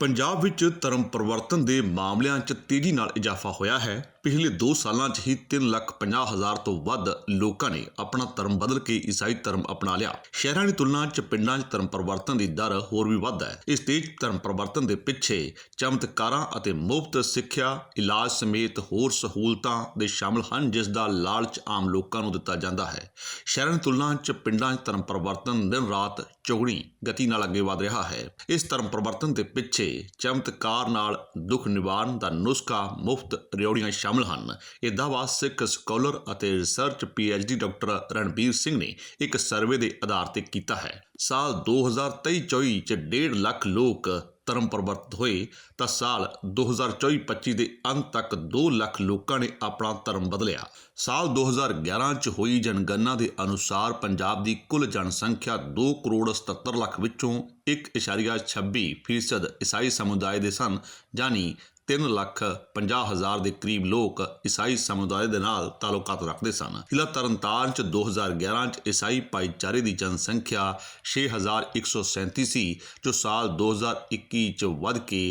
ਪੰਜਾਬ ਵਿੱਚ ਧਰਮ ਪਰਿਵਰਤਨ ਦੇ ਮਾਮਲਿਆਂ 'ਚ ਤੇਜ਼ੀ ਨਾਲ ਇਜ਼ਾਫਾ ਹੋਇਆ ਹੈ। ਪਿਛਲੇ 2 ਸਾਲਾਂ 'ਚ ਹੀ 3 ਲੱਖ 50 ਹਜ਼ਾਰ ਤੋਂ ਵੱਧ ਲੋਕਾਂ ਨੇ ਆਪਣਾ ਧਰਮ ਬਦਲ ਕੇ ਈਸਾਈ ਧਰਮ ਅਪਣਾ ਲਿਆ। ਸ਼ਹਿਰਾਂ ਦੀ ਤੁਲਨਾ 'ਚ ਪਿੰਡਾਂ 'ਚ ਧਰਮ ਪਰਿਵਰਤਨ ਦੀ ਦਰ ਹੋਰ ਵੀ ਵੱਧ ਹੈ। ਇਸ ਤੇਜ਼ ਧਰਮ ਪਰਿਵਰਤਨ ਦੇ ਪਿੱਛੇ ਚਮਤਕਾਰਾਂ ਅਤੇ ਮੁਫਤ ਸਿੱਖਿਆ, ਇਲਾਜ ਸਮੇਤ ਹੋਰ ਸਹੂਲਤਾਂ ਦੇ ਸ਼ਾਮਲ ਹਨ, ਜਿਸ ਦਾ ਲਾਲਚ ਆਮ ਲੋਕਾਂ ਨੂੰ ਦਿੱਤਾ ਜਾਂਦਾ ਹੈ। ਸ਼ਹਿਰਾਂ ਦੀ ਤੁਲਨਾ 'ਚ ਪਿੰਡਾਂ 'ਚ ਧਰਮ ਪਰਿਵਰਤਨ ਦਿਨ ਰਾਤ ਚੌਗਣੀ ਗਤੀ ਨਾਲ ਅੱਗੇ ਵਧ ਰਿਹਾ ਹੈ। ਇਸ ਧਰਮ ਪਰਿਵਰਤਨ ਦੇ ਪਿੱਛੇ ਚਮਤਕਾਰ ਨਾਲ ਦੁੱਖ ਨਿਵਾਰਨ ਦਾ ਨੁਸਖਾ ਮੁਫਤ ਰਿਓੜੀਆਂ ਸ਼ਾਮਲ ਹਨ। ਇਹ ਸਿੱਖ ਸਕਾਲਰ ਅਤੇ research PhD doctor Ranbir Singh ਨੇ ਇੱਕ ਸਰਵੇ ਦੇ ਆਧਾਰ ਤੇ ਕੀਤਾ ਹੈ। ਸਾਲ 2023-24 ਚ 1.5 ਲੱਖ ਲੋਕ ਧਰਮ ਪਰਿਵਰਤਿਤ ਹੋਏ ਤਾਂ ਸਾਲ 2024-25 ਦੇ ਅੰਤ ਤੱਕ 2 ਲੱਖ ਲੋਕਾਂ ਨੇ ਆਪਣਾ ਧਰਮ ਬਦਲਿਆ। ਸਾਲ 2011 ਚ ਹੋਈ ਜਨਗਣਨਾ ਦੇ ਅਨੁਸਾਰ ਪੰਜਾਬ ਦੀ ਕੁੱਲ ਜਨਸੰਖਿਆ 2 ਕਰੋੜ 77 ਲੱਖ ਵਿੱਚੋਂ 1.26 ਫੀਸਦ ਈਸਾਈ ਸਮੁਦਾਇ ਦੇ ਸਨ ਯਾਨੀ 3 ਲੱਖ 50 ਹਜ਼ਾਰ ਦੇ ਕਰੀਬ ਲੋਕ ਈਸਾਈ ਸਮੁਦਾਇ ਦੇ ਨਾਲ ਤਾਲੁਕਾਤ ਰੱਖਦੇ ਸਨ। ਜ਼ਿਲ੍ਹਾ ਤਰਨਤਾਰਨ ਚ 2011 ਚ ਈਸਾਈ ਭਾਈਚਾਰੇ ਦੀ ਜਨਸੰਖਿਆ 6137 ਸੀ ਜੋ ਸਾਲ 2021 ਚ ਵੱਧ ਕੇ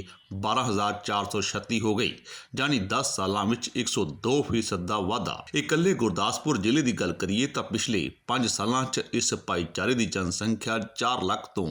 12436 ਹੋ ਗਈ, ਯਾਨੀ 10 ਸਾਲਾਂ ਵਿੱਚ 102 ਫੀਸਦ ਦਾ ਵਾਧਾ। ਇਕੱਲੇ ਗੁਰਦਾਸਪੁਰ ਜ਼ਿਲ੍ਹੇ ਦੀ ਗੱਲ ਕਰੀਏ ਤਾਂ ਪਿਛਲੇ 5 ਸਾਲਾਂ 'ਚ ਇਸ ਭਾਈਚਾਰੇ ਦੀ ਜਨਸੰਖਿਆ 4 ਲੱਖ ਤੋਂ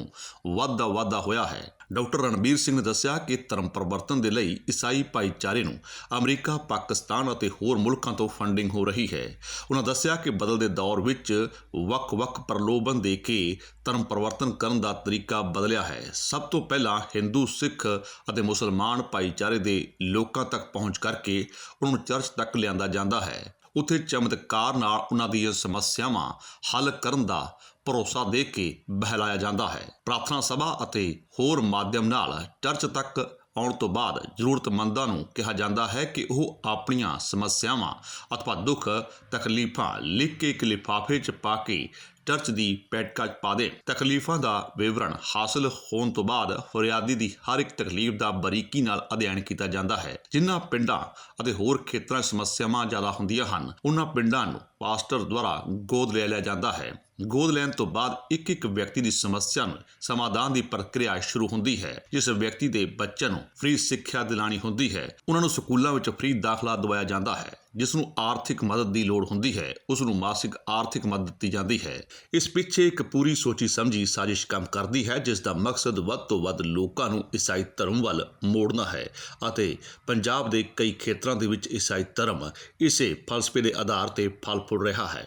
ਵੱਧ ਦਾ ਵਾਧਾ ਹੋਇਆ ਹੈ। ਡਾਕਟਰ ਰਣਬੀਰ ਸਿੰਘ ਨੇ ਦੱਸਿਆ ਕਿ ਧਰਮ ਪਰਿਵਰਤਨ ਦੇ ਲਈ ਈਸਾਈ ਭਾਈਚਾਰੇ ਨੂੰ ਅਮਰੀਕਾ, ਪਾਕਿਸਤਾਨ ਅਤੇ ਹੋਰ ਮੁਲਕਾਂ ਤੋਂ ਫੰਡਿੰਗ ਹੋ ਰਹੀ ਹੈ। ਉਹਨਾਂ ਦੱਸਿਆ ਕਿ ਬਦਲਦੇ ਦੌਰ ਵਿੱਚ ਵੱਖ-ਵੱਖ ਪ੍ਰਲੋਭਨ ਦੇ ਕੇ ਧਰਮ ਪਰਿਵਰਤਨ ਕਰਨ ਦਾ ਤਰੀਕਾ ਬਦਲਿਆ ਹੈ। ਸਭ ਤੋਂ ਪਹਿਲਾਂ ਹਿੰਦੂ, ਸਿੱਖ ਅਤੇ ਮੁਸਲਮਾਨ ਭਾਈਚਾਰੇ ਦੇ ਲੋਕਾਂ ਤੱਕ ਪਹੁੰਚ ਕਰਕੇ ਉਹਨਾਂ ਨੂੰ ਚਰਚ ਤੱਕ ਲਿਆਂਦਾ ਜਾਂਦਾ ਹੈ। ਉੱਥੇ ਚਮਤਕਾਰ ਨਾਲ ਉਹਨਾਂ ਦੀਆਂ ਸਮੱਸਿਆਵਾਂ ਹੱਲ ਕਰਨ ਦਾ ਭਰੋਸਾ ਦੇ ਕੇ ਬਹਿਲਾਇਆ ਜਾਂਦਾ ਹੈ। ਪ੍ਰਾਰਥਨਾ ਸਭਾ ਅਤੇ ਹੋਰ ਮਾਧਿਅਮ ਨਾਲ ਚਰਚ ਤੱਕ ਆਉਣ ਤੋਂ ਬਾਅਦ ਜ਼ਰੂਰਤਮੰਦਾਂ ਨੂੰ ਕਿਹਾ ਜਾਂਦਾ ਹੈ ਕਿ ਉਹ ਆਪਣੀਆਂ ਸਮੱਸਿਆਵਾਂ ਅਥਵਾ ਦੁੱਖ ਤਕਲੀਫਾਂ ਲਿਖ ਕੇ ਇੱਕ ਲਿਫਾਫੇ 'ਚ ਪਾ ਕੇ ਚਰਚ ਦੀ ਪੈਟਕਾ 'ਚ ਪਾ ਦੇ। ਤਕਲੀਫਾਂ ਦਾ ਵਿਵਰਣ ਹਾਸਲ ਹੋਣ ਤੋਂ ਬਾਅਦ ਫਰਿਆਦੀ ਦੀ ਹਰ ਇੱਕ ਤਕਲੀਫ ਦਾ ਬਰੀਕੀ ਨਾਲ ਅਧਿਐਨ ਕੀਤਾ ਜਾਂਦਾ ਹੈ। ਜਿਨ੍ਹਾਂ ਪਿੰਡਾਂ ਅਤੇ ਹੋਰ ਖੇਤਰਾਂ 'ਚ ਸਮੱਸਿਆਵਾਂ ਜ਼ਿਆਦਾ ਹੁੰਦੀਆਂ ਹਨ ਉਹਨਾਂ ਪਿੰਡਾਂ ਨੂੰ ਪਾਸਟਰ ਦੁਆਰਾ ਗੋਦ ਲੈ ਲਿਆ ਜਾਂਦਾ ਹੈ। ਗੋਦ ਲੈਣ ਤੋਂ ਬਾਅਦ ਇੱਕ ਇੱਕ ਵਿਅਕਤੀ ਦੀ ਸਮੱਸਿਆ ਨੂੰ ਸਮਾਧਾਨ ਦੀ ਪ੍ਰਕਿਰਿਆ ਸ਼ੁਰੂ ਹੁੰਦੀ ਹੈ, ਜਿਸ ਵਿਅਕਤੀ ਦੇ ਬੱਚਿਆਂ ਨੂੰ ਫ੍ਰੀ ਸਿੱਖਿਆ ਦਿਲਾਣੀ ਹੁੰਦੀ ਹੈ। ਉਹਨਾਂ ਨੂੰ ਸਕੂਲਾਂ ਵਿੱਚ ਫ੍ਰੀ ਦਾਖਲਾ ਦਵਾਇਆ ਜਾਂਦਾ ਹੈ। ਜਿਸ ਨੂੰ ਆਰਥਿਕ ਮਦਦ ਦੀ ਲੋੜ ਹੁੰਦੀ ਹੈ ਉਸ ਨੂੰ ਮਾਸਿਕ ਆਰਥਿਕ ਮਦਦ ਦਿੱਤੀ ਜਾਂਦੀ ਹੈ। ਇਸ ਪਿੱਛੇ ਇੱਕ ਪੂਰੀ ਸੋਚੀ ਸਮਝੀ ਸਾਜ਼ਿਸ਼ ਕੰਮ ਕਰਦੀ ਹੈ, ਜਿਸ ਦਾ ਮਕਸਦ ਵੱਧ ਤੋਂ ਵੱਧ ਲੋਕਾਂ ਨੂੰ ਈਸਾਈ ਧਰਮ ਵੱਲ ਮੋੜਨਾ ਹੈ ਅਤੇ ਪੰਜਾਬ ਦੇ ਕਈ ਖੇਤਰਾਂ ਦੇ ਵਿੱਚ ਈਸਾਈ ਧਰਮ ਇਸੇ ਫਲਸਫੇ ਦੇ ਆਧਾਰ ਤੇ ਫਲ ਫੁੱਲ ਰਿਹਾ ਹੈ।